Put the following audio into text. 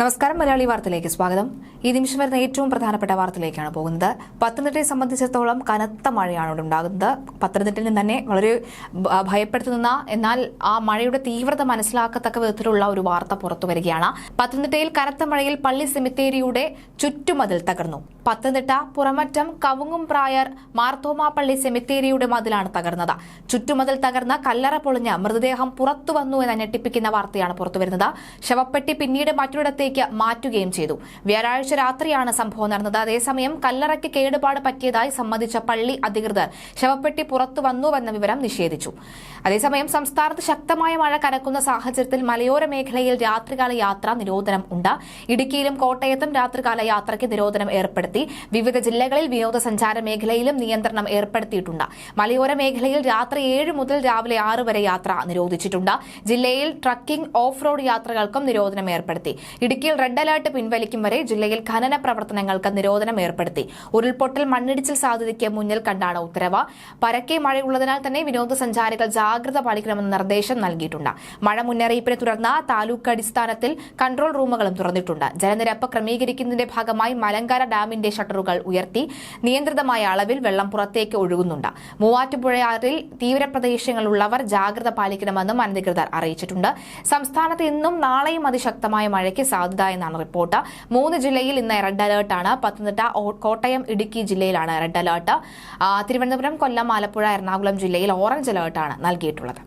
നമസ്കാരം മലയാളി വാർത്തയിലേക്ക് സ്വാഗതം. ഈ നിമിഷം വരുന്ന ഏറ്റവും പ്രധാനപ്പെട്ട വാർത്തയിലേക്കാണ് പോകുന്നത്. പത്തനംതിട്ടയെ സംബന്ധിച്ചിടത്തോളം കനത്ത മഴയാണ് ഇവിടെ ഉണ്ടാകുന്നത്. പത്തനംതിട്ടയിൽ നിന്ന് തന്നെ വളരെ ഭയപ്പെടുത്തുന്ന എന്നാൽ ആ മഴയുടെ തീവ്രത മനസ്സിലാക്കത്തക്ക വിധത്തിലുള്ള ഒരു വാർത്ത പുറത്തു വരികയാണ്. പത്തനംതിട്ടയിൽ കനത്ത മഴയിൽ പള്ളി സെമിത്തേരിയുടെ ചുറ്റുമതിൽ തകർന്നു. പത്തനംതിട്ട പുറമറ്റം കവുങ്ങും പ്രായർ മാർത്തോമാ പള്ളി സെമിത്തേരിയുടെ മതിലാണ് തകർന്നത്. ചുറ്റുമതിൽ തകർന്ന കല്ലറ പൊളിഞ്ഞ മൃതദേഹം പുറത്തു വന്നു എന്ന ഞെട്ടിപ്പിക്കുന്ന വാർത്തയാണ് പുറത്തു വരുന്നത്. ശവപ്പെട്ടി പിന്നീട് മറ്റൊരിടത്തേക്ക് മാറ്റുകയും ചെയ്തു. വ്യാഴാഴ്ച രാത്രിയാണ് സംഭവം നടന്നത്. അതേസമയം കല്ലറയ്ക്ക് കേടുപാട് പറ്റിയതായി സമ്മതിച്ച പള്ളി അധികൃതർ ശവപ്പെട്ടി പുറത്തു വന്നുവെന്ന വിവരം നിഷേധിച്ചു. അതേസമയം സംസ്ഥാനത്ത് ശക്തമായ മഴ കനക്കുന്ന സാഹചര്യത്തിൽ മലയോര മേഖലയിൽ രാത്രികാല യാത്ര നിരോധനം ഉണ്ട്. ഇടുക്കിയിലും കോട്ടയത്തും രാത്രികാല യാത്രയ്ക്ക് നിരോധനം ഏർപ്പെടുത്തി. വിവിധ ജില്ലകളിൽ വിനോദസഞ്ചാര മേഖലയിലും നിയന്ത്രണം ഏർപ്പെടുത്തിയിട്ടുണ്ട്. മലയോര മേഖലയിൽ രാത്രി ഏഴ് മുതൽ രാവിലെ ആറ് വരെ യാത്ര നിരോധിച്ചിട്ടുണ്ട്. ജില്ലയിൽ ട്രക്കിംഗ് ഓഫ് റോഡ് യാത്രകൾക്കും നിരോധനം ഏർപ്പെടുത്തി. ഇടുക്കിയിൽ റെഡ് അലർട്ട് പിൻവലിക്കും വരെ ജില്ലയിൽ ഖനന പ്രവർത്തനങ്ങൾക്ക് നിരോധനം ഏർപ്പെടുത്തി. ഉരുൾപൊട്ടൽ മണ്ണിടിച്ചിൽ സാധ്യതയ്ക്ക് മുന്നിൽ കണ്ടാണ് ഉത്തരവ്. പരക്കെ മഴയുള്ളതിനാൽ തന്നെ വിനോദസഞ്ചാരികൾ ജാഗ്രത പാലിക്കണമെന്ന് നിർദ്ദേശം നൽകിയിട്ടുണ്ട്. മഴ മുന്നറിയിപ്പിനെ തുടർന്ന് താലൂക്ക് അടിസ്ഥാനത്തിൽ കൺട്രോൾ റൂമുകളും തുറന്നിട്ടുണ്ട്. ജലനിരപ്പ് ക്രമീകരിക്കുന്നതിന്റെ ഭാഗമായി മലങ്കര ഡാമിന്റെ ഷട്ടറുകൾ ഉയർത്തി നിയന്ത്രിതമായ അളവിൽ വെള്ളം പുറത്തേക്ക് ഒഴുകുന്നുണ്ട്. മൂവാറ്റുപുഴയാറിൽ തീവ്രപ്രദേശങ്ങളുള്ളവർ ജാഗ്രത പാലിക്കണമെന്നും അനധികൃതർ അറിയിച്ചിട്ടുണ്ട്. സംസ്ഥാനത്ത് ഇന്നും നാളെയും അതിശക്തമായ മഴയ്ക്ക് സാധ്യത എന്നാണ് റിപ്പോർട്ട്. മൂന്ന് ജില്ലയിൽ ഇന്ന് റെഡ് അലേർട്ടാണ് പത്തനംതിട്ട കോട്ടയം ഇടുക്കി ജില്ലയിലാണ് റെഡ് അലേർട്ട്. തിരുവനന്തപുരം കൊല്ലം ആലപ്പുഴ എറണാകുളം ജില്ലയിൽ ഓറഞ്ച് അലേർട്ടാണ് നൽകിയിട്ടുള്ളത്.